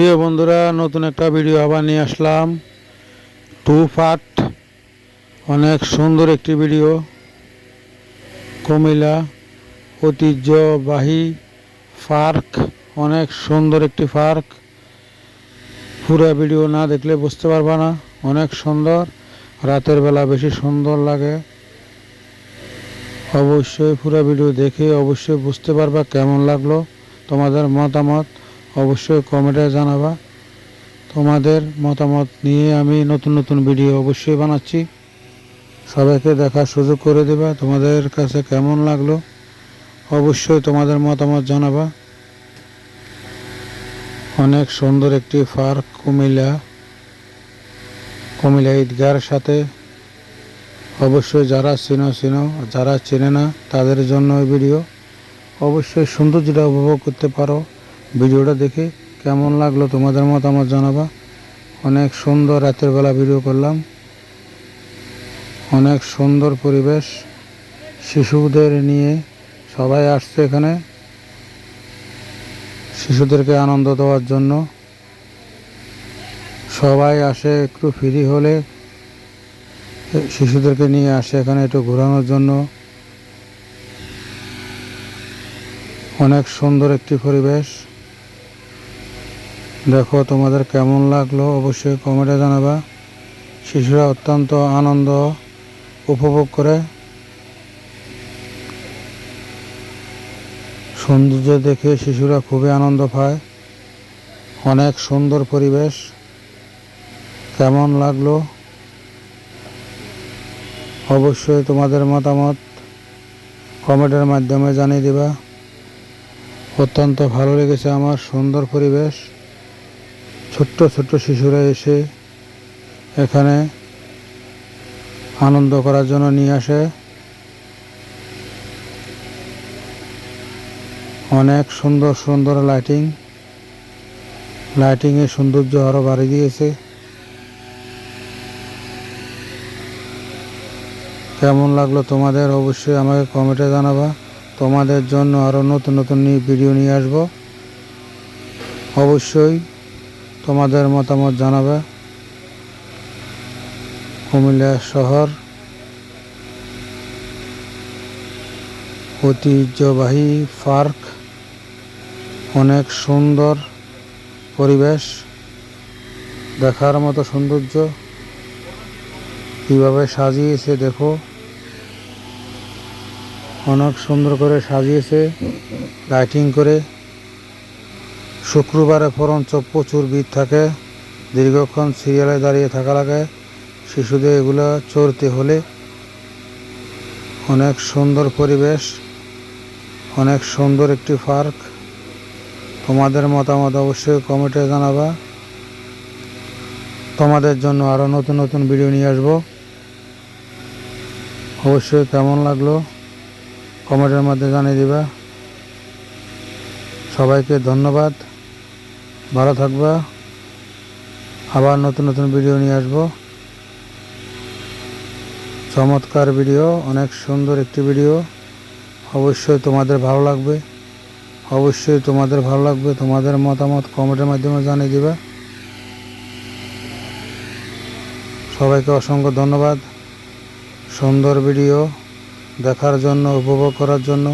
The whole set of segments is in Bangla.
প্রিয় বন্ধুরা, নতুন একটা ভিডিও আবার নিয়ে আসলাম। টু পার্ট অনেক সুন্দর একটি ভিডিও কুমিল্লা, ঐতিহ্যবাহী পার্ক, অনেক সুন্দর একটি পার্ক। পুরো ভিডিও না দেখলে বুঝতে পারবা না, অনেক সুন্দর। রাতের বেলা বেশি সুন্দর লাগে। অবশ্যই পুরো ভিডিও দেখে অবশ্যই বুঝতে পারবা কেমন লাগল, তোমাদের মতামত। অবশ্যই কমেন্টে জানাবা। তোমাদের মতামত নিয়ে আমি নতুন নতুন ভিডিও অবশ্যই বানাচ্ছি। সবাইকে দেখার সুযোগ করে দেবা। তোমাদের কাছে কেমন লাগল অবশ্যই তোমাদের মতামত জানাবা। অনেক সুন্দর একটি পার্ক কুমিল্লা কুমিল্লা ঈদগার সাথে। অবশ্যই যারা চিনো চিনো, যারা চেনে না, তাদের জন্য ভিডিও। অবশ্যই সৌন্দর্যটা উপভোগ করতে পারো। ভিডিওটা দেখে কেমন লাগল তোমাদের মতামত জানাবা? অনেক সুন্দর রাতের বেলা ভিডিও করলাম। অনেক সুন্দর পরিবেশ। শিশুদের নিয়ে সবাই আসছে এখানে। শিশুদেরকে আনন্দ দেওয়ার জন্য। সবাই আসে একটু ফ্রি হলে। শিশুদেরকে নিয়ে আসে এখানে একটু ঘোরানোর জন্য। অনেক সুন্দর একটি পরিবেশ। দেখো তোমাদের কেমন লাগল অবশ্যই কমেন্টে জানাবা। শিশুরা অত্যন্ত আনন্দ উপভোগ করে। সৌন্দর্য দেখে শিশুরা খুবই আনন্দ পায়। অনেক সুন্দর পরিবেশ। কেমন লাগল? অবশ্যই তোমাদের মতামত কমেন্টের মাধ্যমে জানিয়ে দিবা। অত্যন্ত ভালো লেগেছে আমার সুন্দর পরিবেশ। ছোট্ট ছোট্ট শিশুরা এসে এখানে আনন্দ করার জন্য নিয়ে আসে। অনেক সুন্দর সুন্দর লাইটিং লাইটিংয়ের সৌন্দর্য আরও বাড়িয়ে দিয়েছে। কেমন লাগল তোমাদের? অবশ্যই আমাকে কমেন্টে জানাবা। তোমাদের জন্য আরও নতুন নতুন ভিডিও নিয়ে আসব। অবশ্যই তোমাদের মতামত জানাবে। কুমিল্লা শহর ঐতিহ্যবাহী পার্ক। অনেক সুন্দর পরিবেশ। দেখার মতো সৌন্দর্য। কীভাবে সাজিয়েছে দেখো। অনেক সুন্দর করে সাজিয়েছে। লাইটিং করে। শুক্রবারে ফরঞ্চ প্রচুর ভিড় থাকে। দীর্ঘক্ষণ সিরিয়ালে দাঁড়িয়ে থাকা লাগে। শিশুদের এগুলো চড়তে হলে অনেক সুন্দর পরিবেশ, অনেক সুন্দর একটি পার্ক। তোমাদের মতামত অবশ্যই কমেন্টে জানাবা। তোমাদের জন্য আরও নতুন নতুন ভিডিও নিয়ে আসব। অবশ্যই কেমন লাগল কমেন্টের মধ্যে জানিয়ে দিবা। সবাইকে ধন্যবাদ। ভালো থাকবা। আবার নতুন নতুন ভিডিও নিয়ে আসব। চমৎকার ভিডিও অনেক সুন্দর একটি ভিডিও অবশ্যই তোমাদের ভালো লাগবে। অবশ্যই তোমাদের ভালো লাগবে। তোমাদের মতামত কমেন্টের মাধ্যমে জানিয়ে দিবা। সবাইকে অসংখ্য ধন্যবাদ। সুন্দর ভিডিও দেখার জন্য, উপভোগ করার জন্য।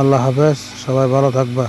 আল্লাহ হাফেজ। সবাই ভালো থাকবা।